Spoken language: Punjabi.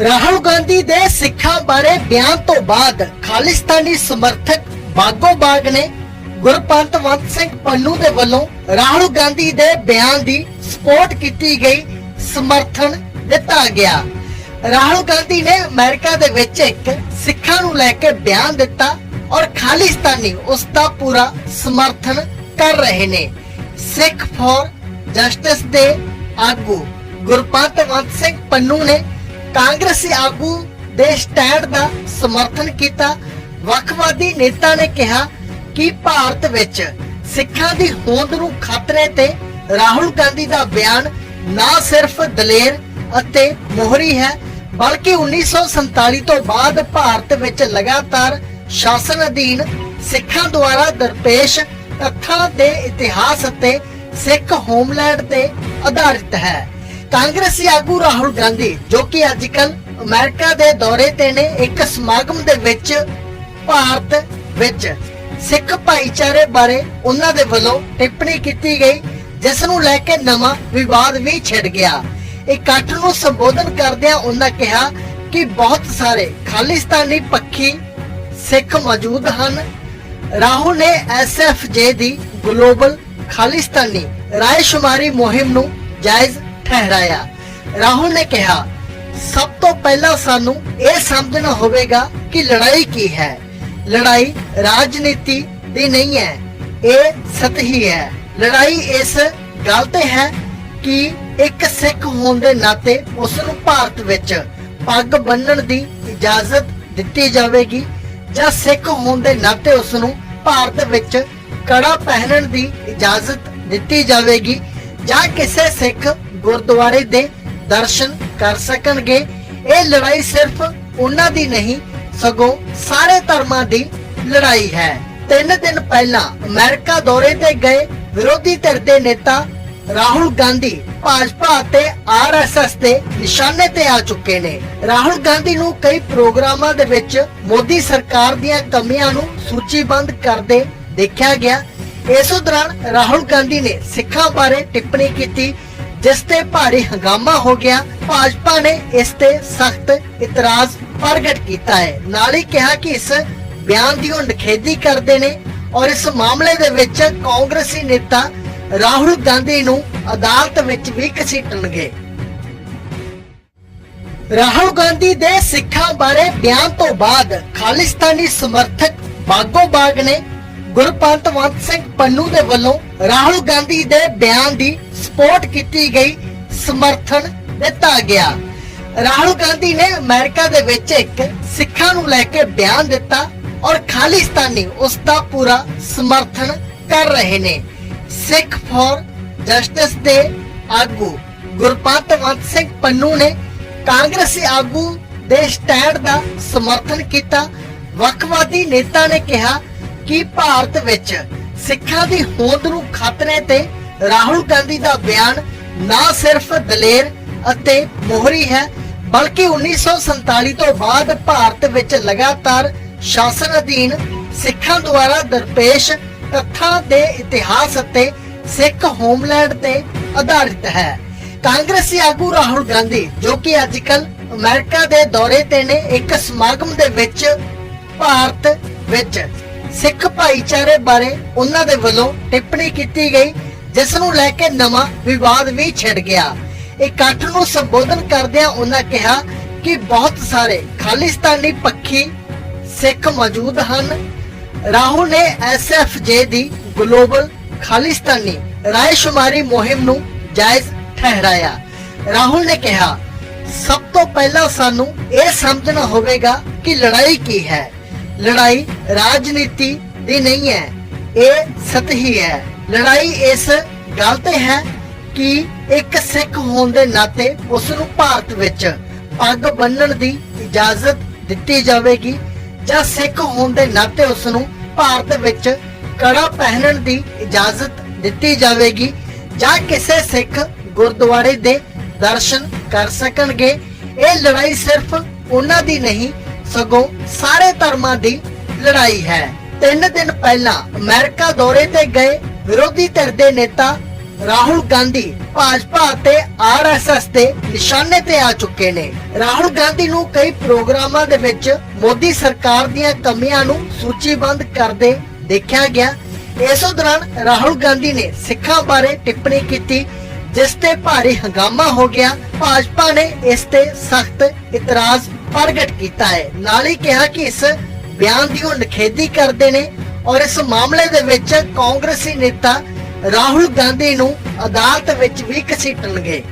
ਰਾਹੁਲ ਗਾਂਧੀ ਦੇ ਸਿੱਖਾਂ ਬਾਰੇ ਬਿਆਨ ਤੋਂ ਬਾਅਦ ਖਾਲਿਸਤਾਨੀ ਸਮਰਥਕ ਬਾਗੋ ਬਾਗ ਨੇ ਗੁਰਪੰਤ ਵੰਤ ਸਿੰਘ ਪੰਨੂ ਦੇ ਵੱਲੋਂ ਰਾਹੁਲ ਗਾਂਧੀ ਦੇ ਬਿਆਨ ਦੀ ਸਪੋਰਟ ਕੀਤੀ ਗਈ, ਸਮਰਥਨ ਦਿੱਤਾ ਗਿਆ। ਰਾਹੁਲ ਗਾਂਧੀ ਨੇ ਅਮਰੀਕਾ ਦੇ ਵਿੱਚ ਇੱਕ ਸਿੱਖਾਂ ਨੂੰ ਲੈ ਕੇ ਬਿਆਨ ਦਿੱਤਾ ਔਰ ਖਾਲਿਸਤਾਨੀ ਉਸ ਦਾ ਪੂਰਾ ਸਮਰਥਨ ਕਰ ਰਹੇ ਨੇ। ਸਿੱਖ ਫੋਰ ਜਸਟਿਸ ਦੇ ਆਗੂ ਗੁਰਪੰਤ ਵੰਤ ਸਿੰਘ ਪੰਨੂ ਨੇ ਕਾਂਗਰਸੀ ਆਗੂ ਦੇ ਸਟੈਂਡ ਦਾ ਸਮਰਥਨ ਕੀਤਾ। ਵੱਖਵਾਦੀ ਨੇਤਾ ਨੇ ਕਿਹਾ ਕਿ ਭਾਰਤ ਵਿੱਚ ਸਿੱਖਾਂ ਦੀ ਹੋਂਦ ਨੂੰ ਖਤਰੇ ਤੇ ਰਾਹੁਲ ਗਾਂਧੀ ਦਾ ਬਿਆਨ ਨਾ ਸਿਰਫ ਦਲੇਰ ਅਤੇ ਮੋਹਰੀ ਹੈ, ਬਲਕਿ 1947 ਤੋਂ ਬਾਅਦ ਭਾਰਤ ਵਿੱਚ ਲਗਾਤਾਰ ਸ਼ਾਸਨ ਅਧੀਨ ਸਿੱਖਾਂ ਦੁਆਰਾ ਦਰਪੇਸ਼ ਤੱਥਾਂ ਦੇ ਇਤਿਹਾਸ ਅਤੇ ਸਿੱਖ ਹੋਮਲੈਂਡ ਤੇ ਆਧਾਰਿਤ ਹੈ। ਕਾਂਗਰਸੀ ਆਗੂ ਰਾਹੁਲ ਗਾਂਧੀ, ਜੋ ਕਿ ਅੱਜਕੱਲ ਅਮਰੀਕਾ ਦੇ ਦੌਰੇ ਤੇ ਨੇ ਇੱਕ ਸਮਾਗਮ ਦੇ ਵਿੱਚ ਭਾਰਤ ਵਿੱਚ ਸਿੱਖ ਭਾਈਚਾਰੇ ਬਾਰੇ ਉਹਨਾਂ ਦੇ ਵੱਲੋਂ ਟਿੱਪਣੀ ਕੀਤੀ ਗਈ, ਜਿਸ ਨੂੰ ਲੈ ਕੇ ਨਵਾਂ ਵਿਵਾਦ ਵੀ ਛਿੜ ਗਿਆ। ਇਕੱਠ ਨੂੰ ਸੰਬੋਧਨ ਕਰਦਿਆਂ ਉਹਨਾਂ ਕਿਹਾ ਕਿ ਬਹੁਤ ਸਾਰੇ ਖਾਲਿਸਤਾਨੀ ਪੱਖੀ ਸਿੱਖ ਮੌਜੂਦ ਹਨ। ਰਾਹੁਲ ਨੇ ਐਸਐਫਜੇ ਦੀ ਗਲੋਬਲ ਖਾਲਿਸਤਾਨੀ ਰਾਏਸ਼ੁਮਾਰੀ ਮੁਹਿੰਮ ਨੂੰ ਜਾਇਜ਼ ਠਹਿਰਾਇਆ ਰਾਹੁਲ ਨੇ ਕਿਹਾ, ਸਭ ਤੋਂ ਪਹਿਲਾਂ ਸਾਨੂੰ ਇਹ ਸਮਝਣਾ ਹੋਵੇਗਾ ਕਿ ਲੜਾਈ ਕੀ ਹੈ। ਲੜਾਈ ਰਾਜਨੀਤੀ ਦੀ ਨਹੀਂ ਹੈ, ਇਹ ਸਤਹੀ ਹੈ। ਲੜਾਈ ਇਸ ਗੱਲ ਤੇ ਹੈ ਕਿ ਇੱਕ ਸਿੱਖ ਹੋਣ ਦੇ ਨਾਤੇ ਉਸ ਨੂੰ ਭਾਰਤ ਵਿੱਚ ਪੱਗ ਬੰਨਣ ਦੀ ਇਜਾਜ਼ਤ ਦਿੱਤੀ ਜਾਵੇਗੀ ਜਾਂ ਸਿੱਖ ਹੋਣ ਦੇ ਨਾਤੇ ਉਸ ਨੂੰ ਭਾਰਤ ਵਿੱਚ ਕੜਾ ਪਹਿਨਣ ਦੀ ਇਜਾਜ਼ਤ ਦਿੱਤੀ ਜਾਵੇਗੀ ਜਾਂ ਕਿਸੇ ਸਿੱਖ ਗੁਰਦੁਆਰੇ ਦੇ ਦਰਸ਼ਨ ਕਰ ਸਕਣਗੇ। ਇਹ ਲੜਾਈ ਸਿਰਫ ਉਹਨਾਂ ਦੀ ਨਹੀਂ, ਸਗੋਂ ਸਾਰੇ ਧਰਮਾਂ ਦੀ ਲੜਾਈ ਹੈ। ਤਿੰਨ ਦਿਨ ਪਹਿਲਾਂ ਅਮਰੀਕਾ ਦੌਰੇ ਤੇ ਗਏ ਵਿਰੋਧੀ ਧਿਰ ਦੇ ਨੇਤਾ ਰਾਹੁਲ ਗਾਂਧੀ ਭਾਜਪਾ ਅਤੇ ਆਰਐਸਐਸ ਦੇ ਨਿਸ਼ਾਨੇ ਤੇ ਆ ਚੁੱਕੇ ਨੇ। ਰਾਹੁਲ ਗਾਂਧੀ ਨੂੰ ਕਈ ਪ੍ਰੋਗਰਾਮਾਂ ਦੇ ਵਿੱਚ ਮੋਦੀ ਸਰਕਾਰ ਦੀਆਂ ਕਮੀਆਂ ਨੂੰ ਸੂਚੀਬੱਧ ਕਰਦੇ ਦੇਖਿਆ ਗਿਆ। ਇਸ ਦੌਰਾਨ ਰਾਹੁਲ ਗਾਂਧੀ ਨੇ ਸਿੱਖਾਂ ਬਾਰੇ ਟਿੱਪਣੀ ਕੀਤੀ। ਜਿਸ ਤੇ ਭਾਰੀ ਹੰਗਾਮਾ ਹੋ ਗਿਆ, ਭਾਜਪਾ ਨੇ ਇਸ ਤੇ ਸਖਤ ਇਤਰਾਜ਼ ਪ੍ਰਗਟ ਕੀਤਾ ਹੈ। ਨਾਲ ਹੀ ਕਿਹਾ ਕਿ ਇਸ ਬਿਆਨ ਦੀ ਉਹ ਨਿਖੇਧੀ ਕਰਦੇ ਨੇ ਔਰ ਇਸ ਮਾਮਲੇ ਦੇ ਵਿੱਚ ਕਾਂਗਰਸੀ ਨੇਤਾ ਰਾਹੁਲ ਗਾਂਧੀ ਨੂੰ ਅਦਾਲਤ ਵਿੱਚ ਵੀ ਘਸੀਟਣਗੇ। ਰਾਹੁਲ ਗਾਂਧੀ ਦੇ ਸਿੱਖਾਂ ਬਾਰੇ ਬਿਆਨ ਤੋਂ ਬਾਅਦ ਖਾਲਿਸਤਾਨੀ ਸਮਰਥਕ ਬਾਗੋ ਬਾਗ ਨੇ ਗੁਰਪੰਤਵੰਤ ਸਿੰਘ ਪੰਨੂ ਦੇ ਵੱਲੋਂ ਰਾਹੁਲ ਗਾਂਧੀ ਦੇ ਬਿਆਨ ਦੀ ਸਪੋਰਟ ਕੀਤੀ ਗਈ, ਸਮਰਥਨ ਦਿੱਤਾ ਗਿਆ। ਰਾਹੁਲ ਗਾਂਧੀ ਨੇ ਅਮਰੀਕਾ ਦੇ ਵਿੱਚ ਇੱਕ ਸਿੱਖਾਂ ਨੂੰ ਲੈ ਕੇ ਬਿਆਨ ਦਿੱਤਾ ਔਰ ਖਾਲਿਸਤਾਨੀ ਉਸ ਦਾ ਪੂਰਾ ਸਮਰਥਨ ਕਰ ਰਹੇ ਨੇ। ਸਿੱਖ ਫੋਰ ਜਸਟਿਸ ਦੇ ਆਗੂ ਗੁਰਪੰਤ ਵੰਤ ਸਿੰਘ ਪੰਨੂ ਨੇ ਕਾਂਗਰਸੀ ਆਗੂ ਦੇ ਸਟੈਂਡ ਦਾ ਸਮਰਥਨ ਕੀਤਾ। ਵੱਖਵਾਦੀ ਨੇਤਾ ਨੇ ਕਿਹਾ ਕਿ ਭਾਰਤ ਵਿੱਚ ਸਿੱਖਾਂ ਦੀ ਹੋਂਦ ਨੂੰ ਖਤਰੇ ਤੇ ਰਾਹੁਲ ਗਾਂਧੀ ਦਾ ਬਿਆਨ ਨਾ ਸਿਰਫ ਦਲੇਰ ਅਤੇ ਮੋਹਰੀ ਹੈ, ਬਲਕਿ 1947 ਤੋਂ ਬਾਅਦ ਭਾਰਤ ਵਿੱਚ ਲਗਾਤਾਰ ਸ਼ਾਸਨ ਅਧੀਨ ਸਿੱਖਾਂ ਦੁਆਰਾ ਦਰਪੇਸ਼ ਤੱਥਾਂ ਦੇ ਇਤਿਹਾਸ ਅਤੇ ਸਿੱਖ ਹੋਮਲੈਂਡ ਤੇ ਆਧਾਰਿਤ ਹੈ। ਕਾਂਗਰਸੀ ਆਗੂ ਰਾਹੁਲ ਗਾਂਧੀ, ਜੋ ਕਿ ਅੱਜਕੱਲ ਅਮਰੀਕਾ ਦੇ ਦੌਰੇ ਤੇ ਨੇ, ਇੱਕ ਸਮਾਗਮ ਦੇ ਵਿੱਚ ਭਾਰਤ ਵਿੱਚ ਸਿੱਖ ਭਾਈਚਾਰੇ ਬਾਰੇ ਉਹਨਾਂ ਦੇ ਵੱਲੋਂ ਟਿੱਪਣੀ ਕੀਤੀ ਗਈ, ਜਿਸ ਨੂੰ ਲੈ ਕੇ ਨਵਾਂ ਵਿਵਾਦ ਵੀ ਛਿੜ ਗਿਆ। ਇਕੱਠ ਨੂੰ ਸੰਬੋਧਨ ਕਰਦਿਆਂ ਉਹਨਾਂ ਕਿਹਾ ਕਿ ਬਹੁਤ ਸਾਰੇ ਖਾਲਿਸਤਾਨੀ ਪੱਖੀ ਸਿੱਖ ਮੌਜੂਦ ਹਨ। ਰਾਹੁਲ ਨੇ ਐਸਐਫਜੇ ਦੀ ਗਲੋਬਲ ਖਾਲਿਸਤਾਨੀ ਰਾਏਸ਼ੁਮਾਰੀ ਮੁਹਿੰਮ ਨੂੰ ਜਾਇਜ਼ ਠਹਿਰਾਇਆ। ਰਾਹੁਲ ਨੇ ਕਿਹਾ, ਸਭ ਤੋਂ ਪਹਿਲਾਂ ਸਾਨੂੰ ਇਹ ਸਮਝਣਾ ਹੋਵੇਗਾ ਕਿ ਲੜਾਈ ਕੀ ਹੈ। ਲੜਾਈ ਰਾਜਨੀਤੀ ਦੀ ਨਹੀਂ ਹੈ, ਇਹ ਸਤਹੀ ਹੈ। ਲੜਾਈ ਇਸ ਗੱਲ ਤੇ ਹੈ ਕਿ ਇੱਕ ਸਿੱਖ ਹੋਣ ਦੇ ਨਾਤੇ ਉਸ ਨੂੰ ਭਾਰਤ ਵਿੱਚ ਪੱਗ ਬੰਨਣ ਦੀ ਇਜਾਜ਼ਤ ਦਿੱਤੀ ਜਾਵੇਗੀ ਜਾਂ ਸਿੱਖ ਹੋਣ ਦੇ ਨਾਤੇ ਉਸ ਨੂੰ ਭਾਰਤ ਵਿੱਚ ਕੜਾ ਪਹਿਨਣ ਦੀ ਇਜਾਜ਼ਤ ਦਿੱਤੀ ਜਾਵੇਗੀ ਜਾਂ ਕਿਸੇ ਸਿੱਖ ਗੁਰਦੁਆਰੇ ਦੇ ਦਰਸ਼ਨ ਕਰ ਸਕਣਗੇ। ਇਹ ਲੜਾਈ ਸਿਰਫ ਉਹਨਾਂ ਦੀ ਨਹੀਂ ਸਗੋਂ ਸਾਰੇ ਧਰਮਾਂ ਦੀ ਲੜਾਈ ਹੈ। ਤਿੰਨ ਦਿਨ ਪਹਿਲਾਂ ਅਮਰੀਕਾ ਦੌਰੇ ਤੇ ਗਏ ਵਿਰੋਧੀ ਧਿਰ ਦੇ ਨੇਤਾ ਰਾਹੁਲ ਗਾਂਧੀ ਭਾਜਪਾ ਅਤੇ ਆਰਐਸਐਸ ਦੇ ਨਿਸ਼ਾਨੇ ਤੇ ਆ ਚੁੱਕੇ ਨੇ। ਰਾਹੁਲ ਗਾਂਧੀ ਨੂੰ ਕਈ ਪ੍ਰੋਗਰਾਮਾਂ ਦੇ ਵਿੱਚ ਮੋਦੀ ਸਰਕਾਰ ਦੀਆਂ ਕਮੀਆਂ ਨੂੰ ਸੂਚੀਬੱਧ ਕਰਦੇ ਦੇਖਿਆ ਗਿਆ। ਇਸ ਦੌਰਾਨ ਰਾਹੁਲ ਗਾਂਧੀ ਨੇ ਸਿੱਖਾਂ ਬਾਰੇ ਟਿੱਪਣੀ ਕੀਤੀ, ਜਿਸ ਤੇ ਭਾਰੀ ਹੰਗਾਮਾ ਹੋ ਗਿਆ। ਭਾਜਪਾ ਨੇ ਇਸ ਤੇ ਸਖਤ ਇਤਰਾਜ਼ ਪ੍ਰਗਟ ਕੀਤਾ ਹੈ। ਨਾਲ ਹੀ ਕਿਹਾ ਕਿ ਇਸ ਬਿਆਨ ਦੀ ਉਹ ਨਿਖੇਧੀ ਕਰਦੇ ਨੇ ਔਰ ਇਸ ਮਾਮਲੇ ਦੇ ਵਿੱਚ ਕਾਂਗਰਸੀ ਨੇਤਾ ਰਾਹੁਲ ਗਾਂਧੀ ਨੂੰ ਅਦਾਲਤ ਵਿੱਚ ਵੀ ਘਸੀਟਣਗੇ।